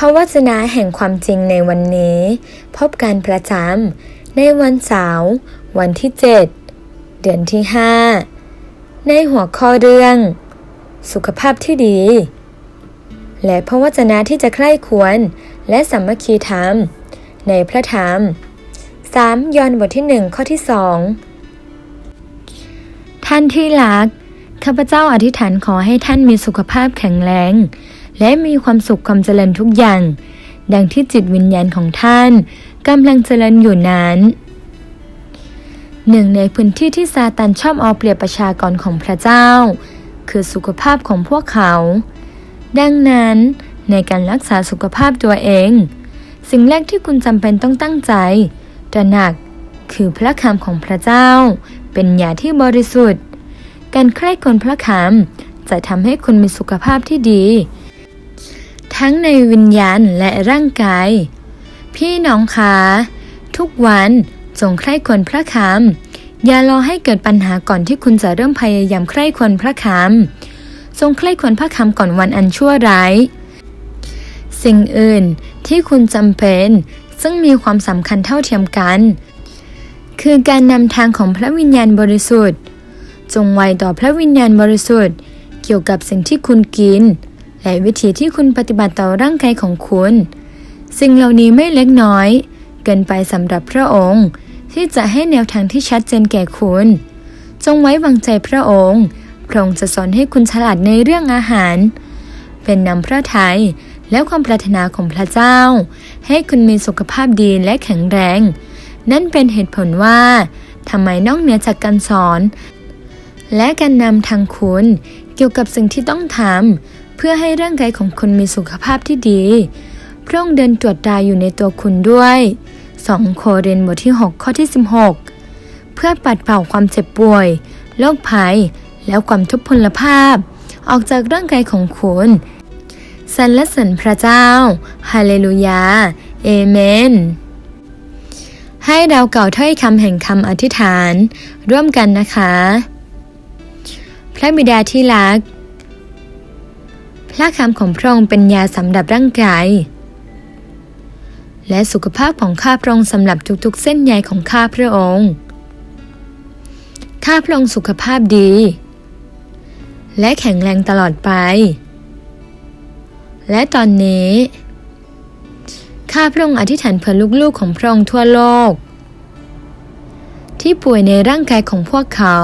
พระวจนะแห่งความจริงในวันนี้ พบกันประจำในวันเสาร์วันที่ 7 เดือนที่ 5 ในหัวข้อเรื่อง สุขภาพที่ดี และพระวจนะที่จะใคร่ควรและสามัคคีธรรม ในพระธรรม 3 ยอห์นบทที่ 1 ข้อที่ 2 ท่านที่รัก ข้าพเจ้าอธิษฐานขอให้ท่านมีสุขภาพแข็งแรง และมีความสุขความเจริญทุกอย่าง ดังที่จิตวิญญาณของท่านกำลังเจริญอยู่นั้นหนึ่งในพื้นที่ที่ซาตานชอบเอาเปรียบประชากรของพระเจ้า คือสุขภาพของพวกเขา ดังนั้นในการรักษาสุขภาพตัวเอง สิ่งแรกที่คุณจำเป็นต้องตั้งใจตระหนักคือพระคำของพระเจ้า เป็นยาที่บริสุทธิ์ การใคร่ควรพระคำจะทำให้คุณมีสุขภาพที่ดี ทั้งในวิญญาณและร่างกาย พี่น้องคะทุกวันจงใคร่ควรพระคำอย่ารอให้เกิดปัญหาก่อนที่คุณจะเริ่มพยายามใคร่ควรพระคำจงใคร่ควรพระคำก่อนวันอันชั่วร้าย สิ่งอื่นที่คุณจำเป็น ซึ่งมีความสำคัญเท่าเทียมกัน คือการนำทางของพระวิญญาณบริสุทธิ์ จงไวต่อพระวิญญาณบริสุทธิ์ เกี่ยวกับสิ่งที่คุณกิน และวิธีที่คุณปฏิบัติต่อร่างกายของคุณ สิ่งเหล่านี้ไม่เล็กน้อย เกินไปสำหรับพระองค์ ที่จะให้แนวทางที่ชัดเจนแก่คุณ จงไว้วางใจพระองค์ พระองค์จะสอนให้คุณฉลาดในเรื่องอาหาร เป็นนำพระทัยและความปรารถนาของพระเจ้า ให้คุณมีสุขภาพดีและแข็งแรง นั่นเป็นเหตุผลว่าทำไมนอกเหนือจากการสอน และการนำทางคุณเกี่ยวกับสิ่งที่ต้องทำ เพื่อให้ร่างกายของคุณมีสุขภาพที่ดี พระองค์เดินตรวจตาอยู่ในตัวคุณด้วย 2 โครินธ์บทที่ 6 ข้อที่ 16 เพื่อปัดเป่าความเจ็บป่วย โรคภัย แล้วความทุพพลภาพ ออกจากร่างกายของคุณสรรเสริญพระเจ้า ฮาเลลูยา เอเมน ให้เราเก่าถ้อยคำแห่งคำอธิษฐาน ร่วมกันนะคะ พระบิดาที่รัก พระคำของพระองค์เป็นยาสำหรับร่างกายและสุขภาพของข้าพระองค์สำหรับทุกๆ เส้นใยของข้าพระองค์ ข้าพระองค์สุขภาพดี และแข็งแรงตลอดไป และตอนนี้ ข้าพระองค์อธิษฐานเพื่อลูกๆของพระองค์ทั่วโลก ที่ป่วยในร่างกายของพวกเขา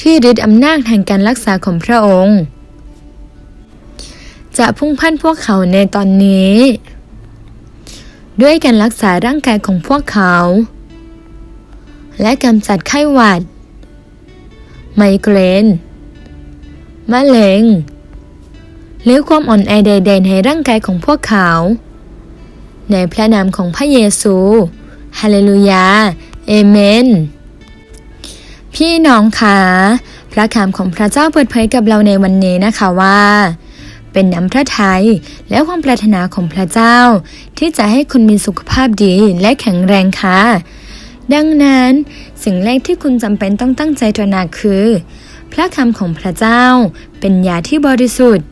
ที่ฤทธิ์อำนาจแห่งการรักษาของพระองค์ จะพุ่งพันพวกเขาในตอนนี้ ด้วยการรักษาร่างกายของพวกเขา และกำจัดไข้หวัด ไมเกรนมะเร็งหรือความอ่อนแอใดๆในร่างกายของพวกเขา ในพระนามของพระเยซูฮาเลลูยา เอเมน พี่น้องคะ พระคำของพระเจ้าเปิดเผยกับเราในวันนี้นะคะว่า เป็นน้ำพระทัยและความปรารถนาของพระเจ้า ที่จะให้คุณมีสุขภาพดีและแข็งแรงค่ะ ดังนั้น สิ่งแรกที่คุณจำเป็นต้องตั้งใจตระหนักคือ พระคำของพระเจ้าเป็นยาที่บริสุทธิ์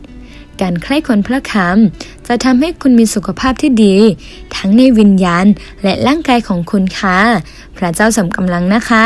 การใคร่ควรพระคำจะทำให้คุณมีสุขภาพที่ดี ทั้งในวิญญาณและร่างกายของคุณค่ะ พระเจ้าสมกำลังนะคะ